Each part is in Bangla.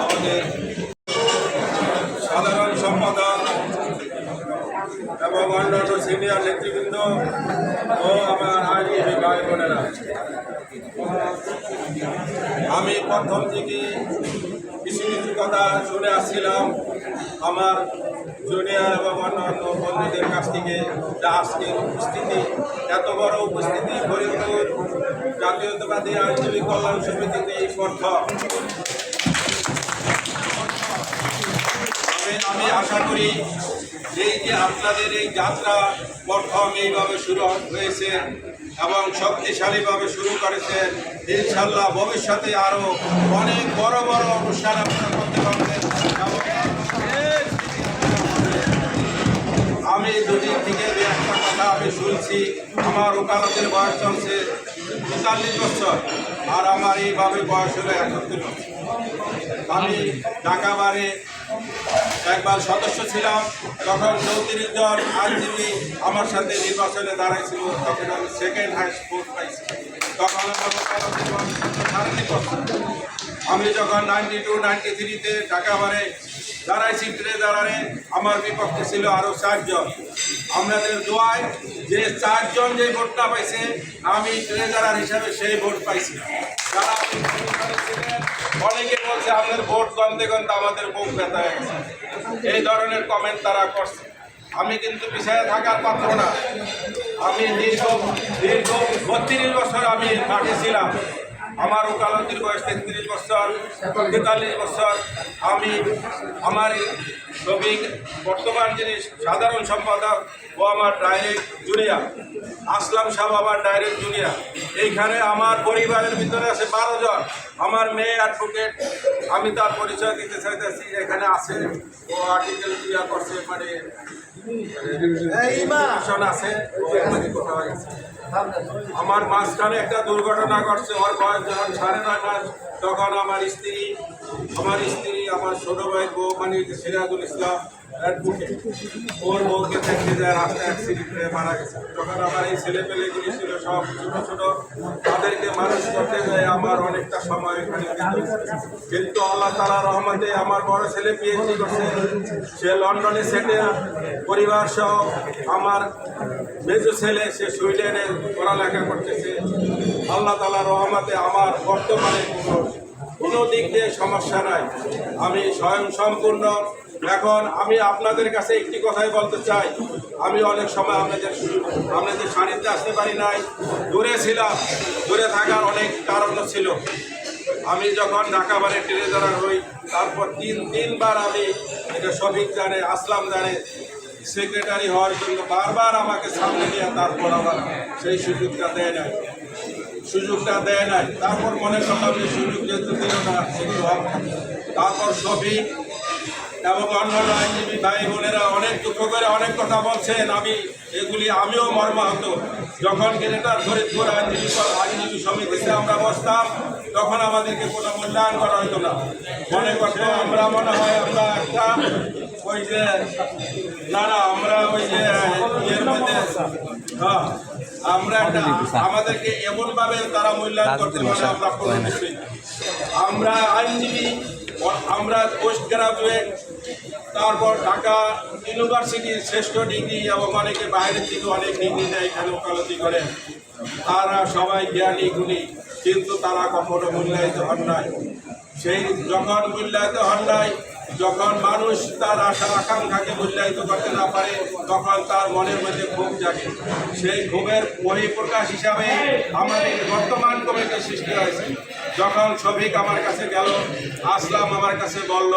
আমাদের সাধারণ সম্পাদক এবং অন্যান্য সিনিয়র নেতৃবৃন্দ ও আমার আইনজীবী ভাই বোনেরা। আমি প্রথম থেকে কিছু কিছু কথা শুনে আসছিলাম আমার জুনিয়র এবং অন্যান্য বন্ধুদের কাছ থেকে যে আজকের উপস্থিতি, এত বড় উপস্থিতি, ফরিদপুর জাতীয়তাবাদী আইনজীবী কল্যাণ সমিতিতে এই প্রথম আমি আশা করি এই যে আপনাদের এই যাত্রা প্রথম এইভাবে শুরু হয়েছে এবং শক্তিশালীভাবে শুরু করেছেন ইনশাল্লাহ ভবিষ্যতে আরও অনেক বড় বড় অনুষ্ঠান আপনারা শুনছি আমার ওকালতের বয়স চলছে তেতাল্লিশ বছর, আর আমার এইভাবে বয়স হলো একাত্তর বছর। আমি ঢাকা বারে একবার সদস্য ছিলাম, তখন চৌত্রিশ জন আইনজীবী আমার সাথে নির্বাচনে দাঁড়াইছিল, তখন আমি সেকেন্ড হাই স্কোর পাইছি। তখন আমার সাড়ে। আমি যখন নাইনটি টু নাইনটি থ্রিতে ঢাকা বারে দাঁড়াইছি ট্রেজারারে আমার বিপক্ষে ছিল আরও চারজন। আপনাদের দোয়ায় যে চারজন যে ভোটটা পাইছে, আমি ট্রেজারার হিসাবে সেই ভোট পাইছি। যারা অনেকে বলছে আমাদের ভোট গন্ধে গন্ধে আমাদের বুক ব্যথা হয়ে এই ধরনের কমেন্ট তারা করছে। আমি কিন্তু পিছিয়ে থাকার পাত্র না। আমি দীর্ঘ দীর্ঘ বত্রিশ বছর আমি মাঠে ছিলাম। আমার ওকালতির বয়স তেত্রিশ বছর, তেতাল্লিশ বছর। আমি আমার শ্রমিক, বর্তমান যিনি সাধারণ সম্পাদক, ও আমার ডাইরেক্ট জুনিয়ার আসলাম সাহেব আমার ডাইরেক্ট জুনিয়ার এইখানে আমার পরিবারের ভিতরে আছে বারো জন। আমার মেয়ে অ্যাডভোকেট আমি তার পরিচয় দিতে চাইতেছি। এখানে আছে ও আর্টিকেল ইয়া করছে মানে আমার মাঝখানে একটা দুর্ঘটনা ঘটছে ওর বয়স যখন সাড়ে নয় মাস তখন আমার স্ত্রী আমার স্ত্রী, আমার ছোট ভাই বউ মানে সিরাজুল ইসলাম ওর বউকে দেখতে যায় রাস্তায় অ্যাক্সিডেন্টে মারা গেছে। তখন আমার এই ছেলে পেলেগুলি ছিল, সব ছোট ছোট, তাদেরকে মানুষ করতে যায়, আমার অনেকটা সময় এখানে কিন্তু আল্লাহ তালা রহমতে আমার বড় ছেলে পিএইচডি করছে? সে লন্ডনে সেটেল, পরিবার সহ আমার মেজো ছেলে, সে সুইডেনে পড়ালেখা করতেছে। আল্লাহ তালা রহমতে আমার বর্তমানে কোনো দিক দিয়ে সমস্যা নাই। আমি স্বয়ং সম্পূর্ণ। এখন আমি আপনাদের কাছে একটি কথাই বলতে চাই। আমি অনেক সময় আপনাদের আপনাদের সান্নিধ্যে আসতে পারি নাই। দূরে ছিলাম। দূরে থাকার অনেক কারণ ছিল। আমি যখন ঢাকা বারে ট্রেজারার হই, তারপর তিন তিনবার আমি এটা শফিক জানে, আসলাম জানে সেক্রেটারি হওয়ার জন্য বারবার আমাকে সামনে নিয়ে তারপর আমার সেই সুযোগটা দেয় নাই। সুযোগটা দেয় নাই। তারপর মনে করলাম যে সুযোগ যেহেতু দিল না হবে। তারপর সবই এবং অন্যান্য আইনজীবী ভাই বোনেরা অনেক দুঃখ করে অনেক কথা বলছেন। আমি এগুলি আমিও মর্মাহত। যখন গ্রেটার ফরিদপুর আইনজীবী আইনজীবী সমিতিতে আমরা বসতাম, তখন আমাদেরকে কোনো মূল্যায়ন করা হতো না। মনে করতো আমরা, মনে হয় আমরা একটা ওই যে, না না, আমরা ওই যে, ইয়ের মধ্যে হ্যাঁ আমরা একটা আমাদেরকে এমনভাবে তারা মূল্যায়ন করতে পারে আমরা। আমরা আইনজীবী আমরা পোস্ট গ্রাজুয়েট তারপর ঢাকা ইউনিভার্সিটির শ্রেষ্ঠ ডিগ্রি এবং অনেকে বাইরের থেকে অনেক ডিগ্রি নেয় এখানে ওকালতি করে। তারা সবাই জ্ঞানী গুণী কিন্তু তারা কখনো মূল্যায়িত হন নাই। সেই যখন মূল্যায়িত নাই, যখন মানুষ তার আশা আকাঙ্ক্ষাকে মূল্যায়িত করতে না পারে, তখন তার মনের মধ্যে ক্ষোভ জাগে। সেই ক্ষোভের পরিপ্রকাশ হিসাবে আমাদের বর্তমান কমিটির সৃষ্টি হয়েছে। যখন শফিক আমার কাছে গেল, আসলাম আমার কাছে বলল,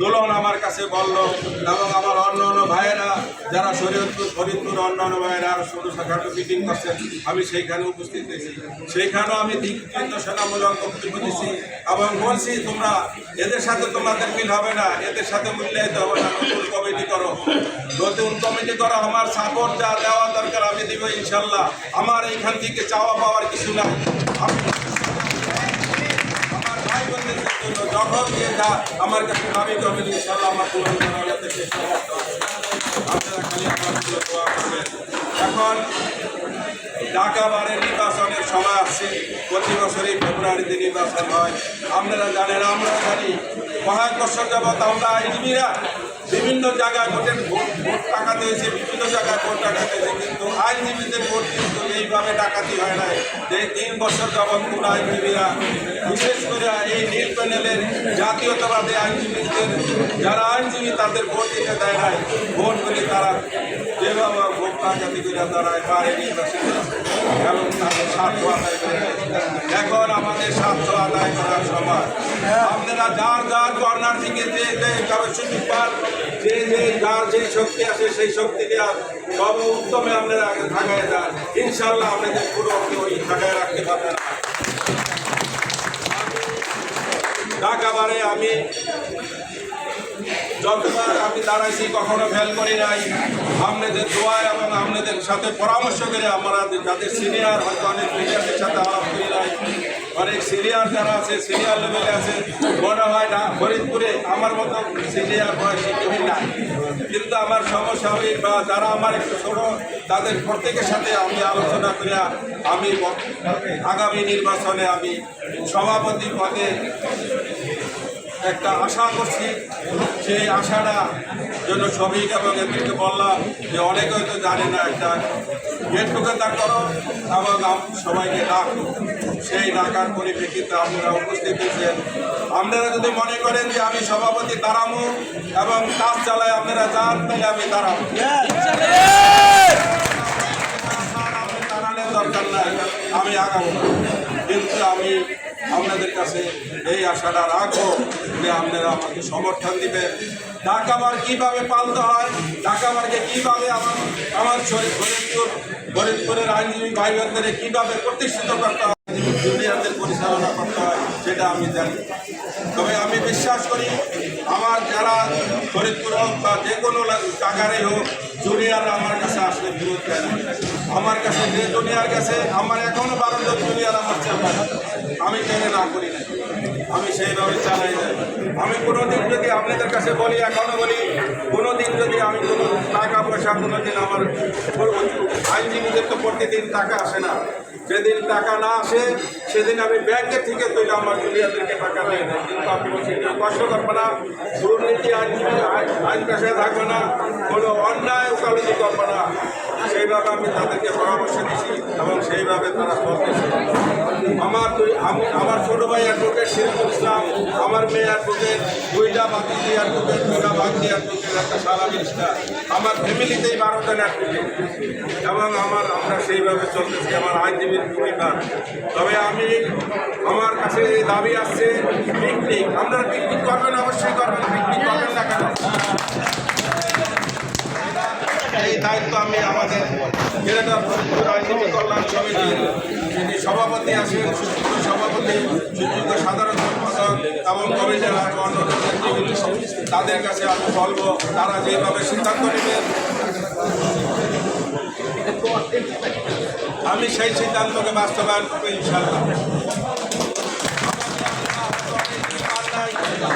দোলন আমার কাছে বলল, এবং আমার অন্য অন্য ভাইয়েরা, যারা শরীয়তপুর, ফরিদপুর অন্য অন্য ভাইয়েরা আরও ছোটোখাটো মিটিং করছেন, আমি সেইখানে উপস্থিত হয়েছি। সেইখানেও আমি নির্দেশনামূলক বক্তব্য দিচ্ছি এবং বলছি, তোমরা এদের সাথে তোমাদের মিল হবে না, এদের সাথে মূল্যায়িত হবে না, নতুন কমিটি করো। নতুন কমিটি করো, আমার সাপোর্ট যা দেওয়া দরকার আমি দিব ইনশাল্লাহ। আমার এইখান থেকে চাওয়া পাওয়ার কিছু না আমি আমার কাছে দাবি করবেন ইনশাল্লাহ আমার পূরণ করা চেষ্টা করতে হবে। আপনারা খালি সময় আসছে প্রতি বছরই ফেব্রুয়ারিতে হয় আপনারা জানেন আমরা জানি কয়েক জগৎ, আমরা আইনজীবীরা বিভিন্ন জায়গায় ভোটের ভোট ভোট টাকাতে হয়েছে বিভিন্ন জায়গায় ভোট ডাকাতে হয়েছে কিন্তু আইনজীবীদের ভোট কিন্তু এইভাবে ডাকাতি হয় নাই যে তিন বছর যাবৎ কোনো আইনজীবীরা, বিশেষ করে এই নীল প্যানেলের জাতীয়তাবাদী আইনজীবীদের, যারা আইনজীবী তাদের ভোট দিতে দেয় নাই ভোট করে তারা যেভাবে ভোট ডাকাতি করে তারা পারে নির্বাচিত এবং তাদের স্বার্থ আদায় করে এখন আমাদের স্বার্থ আদায় করার সময়। আপনারা যার যার কর্নার থেকে যে যে কারও সুযোগ পান, যে যে যার যে শক্তি আছে সেই শক্তিকে সব উত্তমে আপনারা থাকায় যান। ইনশাল্লাহ আপনাদের পুরো ওই থাকায় রাখতে পারবেন না। ঢাকাবারে আমি যতবার আমি দাঁড়াইছি, কখনো ফেল করি নাই। আপনাদের দোয়া এবং আপনাদের সাথে পরামর্শ করে আমরা যাদের সিনিয়র হয়তো অনেক সিনিয়রদের সাথে আলাপ করি নাই, অনেক সিনিয়র যারা আছে সিনিয়র লেভেলে আছে, মনে হয় না, ফরিদপুরে আমার মতো সিনিয়র বয়সী কেউ নাই। কিন্তু আমার সমস্বাভাবিক বা যারা আমার একটু ছোট, তাদের প্রত্যেকের সাথে আমি আলোচনা করে আমি আগামী নির্বাচনে আমি সভাপতি পদে একটা আশা করছি, সেই আশাটা জন্য শ্রমিক এবং এদেরকে বললাম যে অনেকে হয়তো জানে না একটা গেট টুগেদার করো এবং সবাইকে ডাকো। সেই ডাকার পরিপ্রেক্ষিতে আপনারা উপস্থিত হয়েছেন। আপনারা যদি মনে করেন যে আমি সভাপতি দাঁড়াবো এবং কাজ চালাই আপনারা যান, তাহলে আমি দাঁড়াবো আপনাদের কাছে এই আশাটা রাখব যে আপনারা আমাকে সমর্থন দিবেন। ঢাকাবার কীভাবে পালতে হয় ঢাকাবারকে কীভাবে আমার আমার ফরিদপুর ফরিদপুরের আইনজীবী ভাই বোনদের কীভাবে প্রতিষ্ঠিত করতে হয় জুনিয়রদের পরিচালনা করতে হয়, সেটা আমি জানি। তবে আমি বিশ্বাস করি, আমার যারা ফরিদপুর হোক বা যে কোনো জায়গারই হোক, জুনিয়ররা আমার কাছে আসলে বিরোধ দেয় আমার কাছে যে জুনিয়র কাছে আমার এখনও বারো জন জুনিয়র আমার চেম্বার আমি টেনে না করি না আমি সেইভাবে চালাই যাই আমি কোনো দিন যদি আপনাদের কাছে বলি, এখনও বলি কোনো দিন যদি আমি কোনো টাকা পয়সা কোনো দিন আমার আইনজীবীদের তো প্রতিদিন টাকা আসে না। যেদিন টাকা না আসে, সেদিন আমি ব্যাংকের থেকে তুলে আমার জুনিয়রদেরকে টাকা দিয়ে দেয় কিন্তু আপনি কেউ কষ্ট করবে না। দুর্নীতি আইন- আইন পেশায় থাকবে না। কোনো অন্যায় ওকালতি করবে না। সেইভাবে আমি তাদেরকে পরামর্শ দিছি এবং সেইভাবে তারা চলতেছে আমার দুই আমি আমার ছোট ভাই অ্যাডভোকেট সিরাজুল ইসলাম, আমার মেয়ে অ্যাডভোকেট দুইটা বাকি অ্যাডভোকেট দুইটা বাকি অ্যাডভোকেট একটা সারা মিনিস্টার আমার ফ্যামিলিতেই বারো জন অ্যাডভোকেট এবং আমার আমরা সেইভাবে চলতেছি, আমার আইনজীবীর পরিবার তবে আমি আমার কাছে দাবি আসছে পিকনিক আপনারা পিকনিক করবেন, অবশ্যই করবেন পিকনিক করবেন না কেন? এই দায়িত্ব আমি আমাদের আইনজীবী কল্যাণ সমিতির যিনি সভাপতি আছেন সভাপতি, সুযোগ্য সাধারণ সম্পাদক এবং কমিশনার তাদের কাছে আমি বলব, তারা যেভাবে সিদ্ধান্ত নেবেন, আমি সেই সিদ্ধান্তকে বাস্তবায়ন করব ইনশাল্লাহ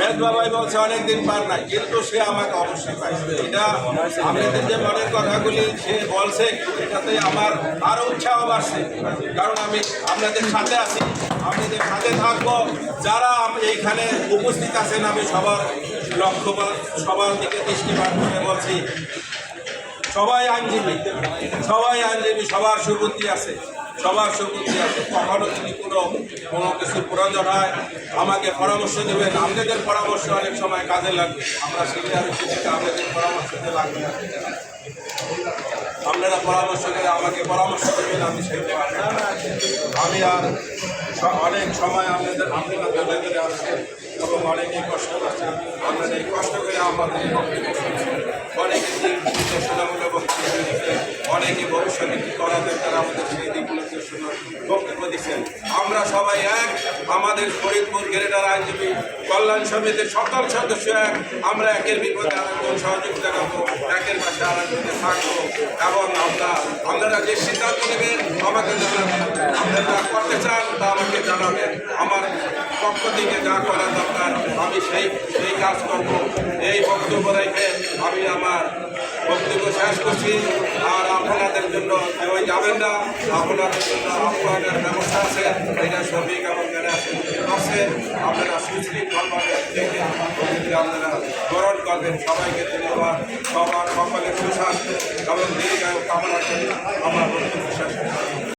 বেদ বাবাই বলছে, অনেকদিন পার নাই। কিন্তু সে আমাকে অবশ্যই পাইছে। এটা আপনাদের যে মনের কথাগুলি সে বলছে, এটাতে আমার আরও উৎসাহ বাড়ছে। কারণ আমি আপনাদের সাথে আছি আপনাদের সাথে থাকব, যারা এইখানে উপস্থিত আছেন, আমি সবার লক্ষ্য সবার দিকে দৃষ্টিপাত করে বলছি, সবাই আইনজীবী সবাই আইনজীবী, সবার সুবুদ্ধি আছে। সবার সুবুদ্ধি আছে কখনো যদি কোনো কোনো কিছু প্রয়োজন হয়, আমাকে পরামর্শ দেবেন আপনাদের পরামর্শ অনেক সময় কাজে লাগবে। আমরা সিনিয়র হিসেবে আপনাদের পরামর্শ লাগবে। আপনারা পরামর্শ দিলে আমাকে পরামর্শ দেবেন, আমি সেই আমি আর অনেক সময় আপনাদের আপনারা ধরে ধরে আসছেন এবং অনেকেই কষ্ট করছেন আপনারা এই কষ্ট করে আমাদের। অনেকে দিক অনেকে ভবিষ্যতে কী করা দরকার আমাদের সেই দিকগুলো নির্দেশনা বক্তব্য দিচ্ছেন। আমরা সবাই এক, আমাদের ফরিদপুর গ্রেটার আইনজীবী কল্যাণ সমিতির সকল সদস্য এক। আমরা একের বিপদে আরেকজন সহযোগিতা করব, একের পাশে আরেকজনে থাকব, এবং আমরা, আপনারা যে সিদ্ধান্ত নেবেন, আমাকে আপনারা করতে চান, তা আমাকে জানাবেন, আমার পক্ষ থেকে যা করা দরকার, আমি সেই সেই কাজ করব। এই বক্তব্য রেখে আমি আমার বক্তব্য শেষ করছি। আর আপনাদের জন্য কেউ যাবেন না, আপনাদের জন্য আপনাদের ব্যবস্থা আছে, এটা শ্রমিক এবং আছে আপনারা সুশৃঙ্খলভাবে দেখে আপনারা গ্রহণ করবেন। সবাইকে ধন্যবাদ। সবার সকলের সুস্বাস্থ্য এবং দীর্ঘায়ু কামনা করি আমার